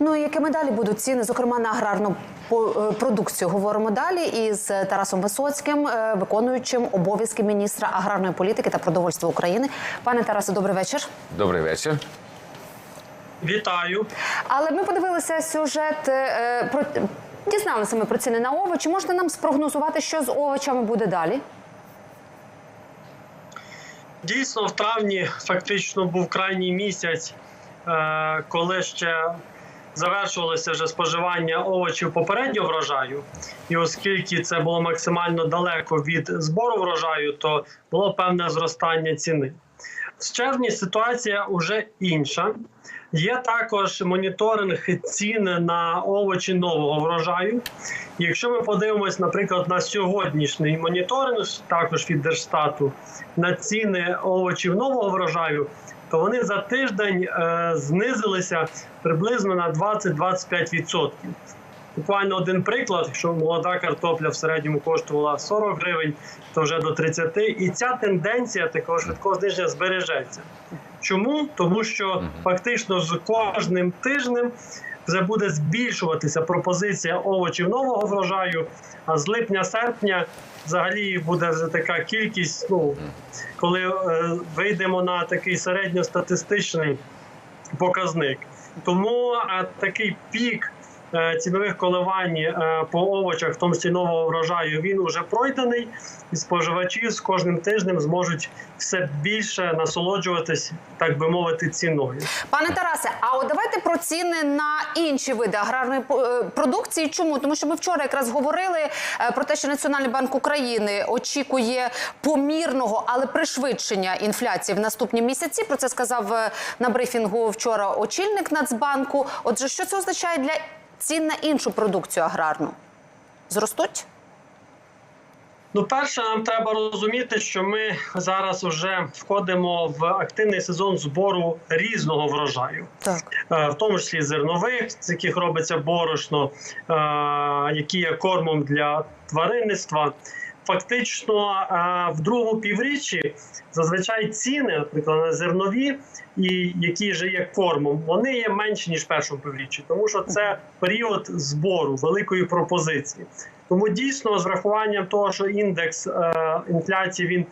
Ну і якими далі будуть ціни, зокрема на аграрну е, продукцію? Говоримо далі із Тарасом Висоцьким, е, виконуючим обов'язки міністра аграрної політики та продовольства України. Пане Тарасе, добрий вечір. Добрий вечір. Вітаю. Але ми подивилися сюжет е, про дізналися ми про ціни на овочі. Можете нам спрогнозувати, що з овочами буде далі? Дійсно, в травні фактично був крайній місяць, е, коли ще завершувалося вже споживання овочів попереднього врожаю. І оскільки це було максимально далеко від збору врожаю, то було певне зростання ціни. В червні ситуація вже інша. Є також моніторинг цін на овочі нового врожаю. Якщо ми подивимось, наприклад, на сьогоднішній моніторинг, також від Держстату, на ціни овочів нового врожаю, то вони за тиждень е, знизилися приблизно на 20-25%. Буквально один приклад, якщо молода картопля в середньому коштувала 40 гривень, то вже до 30. І ця тенденція такого швидкого зниження збережеться. Чому? Тому що фактично з кожним тижнем вже буде збільшуватися пропозиція овочів нового врожаю, а з липня-серпня взагалі буде вже така кількість. Ну коли е, вийдемо на такий середньостатистичний показник. Тому е, такий пік цінових коливань е, по овочах, в тому числі нового врожаю, він уже пройдений, і споживачі з кожним тижнем зможуть все більше насолоджуватись, так би мовити, ціною. Пане Тарасе, а от давайте про ціни на інші види аграрної е, продукції. Чому? Тому що ми вчора якраз говорили е, про те, що Національний банк України очікує помірного, але пришвидшення інфляції в наступні місяці. Про це сказав е, на брифінгу вчора очільник Нацбанку. Отже, що це означає для цін на іншу продукцію аграрну? Зростуть? Ну, перше, нам треба розуміти, що ми зараз вже входимо в активний сезон збору різного врожаю. Так. Е, в тому числі зернових, з яких робиться борошно, е, які є кормом для тваринництва. Фактично, е, в другому півріччі зазвичай ціни, наприклад, на зернові, і які вже є кормом, вони є менші ніж в першому півріччі, тому що це період збору великої пропозиції. Тому дійсно, з врахуванням того, що індекс е, інфляції він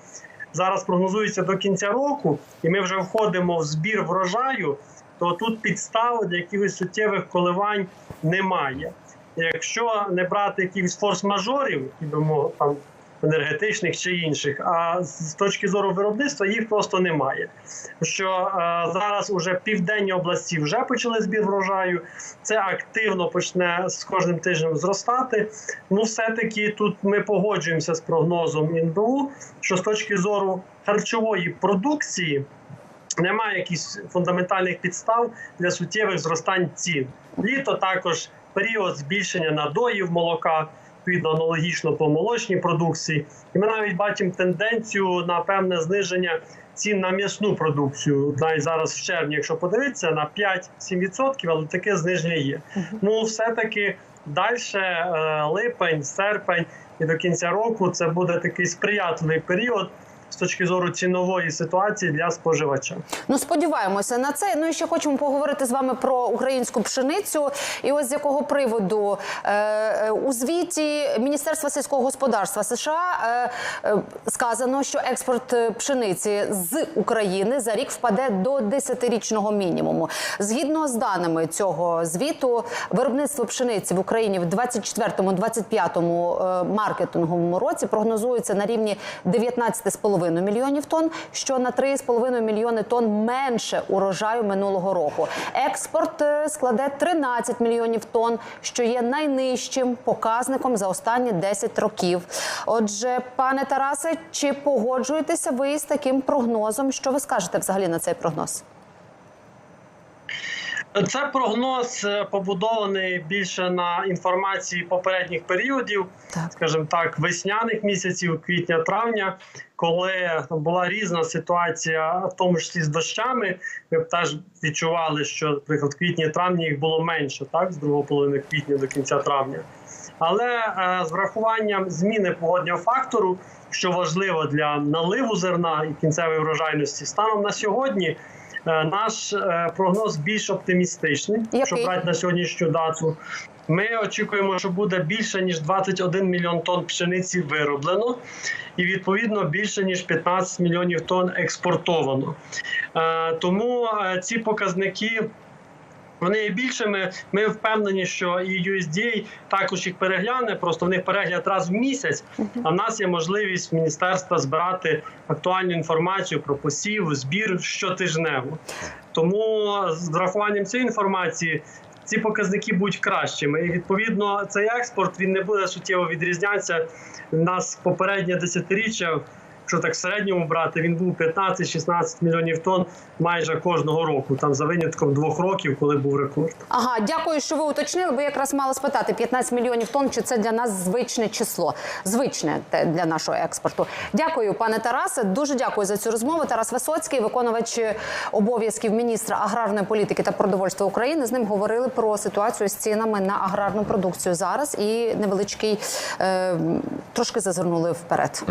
зараз прогнозується до кінця року, і ми вже входимо в збір врожаю, то тут підстав для якихось суттєвих коливань немає. Якщо не брати якихось форс-мажорів, які би там енергетичних чи інших, а з точки зору виробництва їх просто немає. Що е, зараз уже південні області вже почали збір врожаю, це активно почне з кожним тижнем зростати. Ну, все-таки тут ми погоджуємося з прогнозом НБУ, що з точки зору харчової продукції. Немає якихось фундаментальних підстав для суттєвих зростань цін. Літо також період збільшення надоїв молока, відповідно аналогічно по молочній продукції. І ми навіть бачимо тенденцію на певне зниження цін на м'ясну продукцію. Навіть зараз в червні, якщо подивитися, на 5-7%, але таке зниження є. Ну, все-таки далі липень, серпень і до кінця року це буде такий сприятливий період. З точки зору цінової ситуації для споживача, Ну, сподіваємося на це. Ну і ще хочемо поговорити з вами про українську пшеницю. І ось з якого приводу е, е, у звіті Міністерства сільського господарства США е, сказано, що експорт пшениці з України за рік впаде до 10-річного мінімуму. Згідно з даними цього звіту, виробництво пшениці в Україні в 24-25 е, маркетинговому році прогнозується на рівні 19,5 мільйонів тонн, що на 3,5 мільйони тонн менше урожаю минулого року. Експорт е, складе 13 мільйонів тонн, що є найнижчим показником за останні 10 років. Отже, пане Тарасе, чи погоджуєтеся ви з таким прогнозом? Що ви скажете взагалі на цей прогноз? Це прогноз е, побудований більше на інформації попередніх періодів, Так. скажімо так, весняних місяців, квітня-травня, коли була різна ситуація, в тому числі з дощами. Ми б теж відчували, що, наприклад, в квітні-травні їх було менше, так, з другої половини квітня до кінця травня. Але е, з врахуванням зміни погодного фактору, що важливо для наливу зерна і кінцевої врожайності, станом на сьогодні Наш е, прогноз більш оптимістичний, Який? що брати на сьогоднішню дату. Ми очікуємо, що буде більше ніж 21 мільйон тонн пшениці вироблено, і відповідно більше ніж 15 мільйонів тонн експортовано. Е, Тому е, ці показники. Вони є більшими. Ми впевнені, що і USDA також їх перегляне. Просто в них перегляд раз в місяць. А в нас є можливість міністерства збирати актуальну інформацію про посів, збір щотижнево. Тому з врахуванням цієї інформації ці показники будуть кращими. І відповідно цей експорт він не буде суттєво відрізнятися. Нас попереднє десятиріччя. Якщо так в середньому брати, він був 15-16 мільйонів тонн майже кожного року, там за винятком двох років, коли був рекорд. Ага, дякую, що ви уточнили, бо якраз мала спитати 15 мільйонів тонн. Чи це для нас звичне число? Звичне для нашого експорту. Дякую, пане Тарасе. Дуже дякую за цю розмову. Тарас Висоцький, виконувач обов'язків міністра аграрної політики та продовольства України. З ним говорили про ситуацію з цінами на аграрну продукцію зараз і невеличкий е, трошки зазирнули вперед.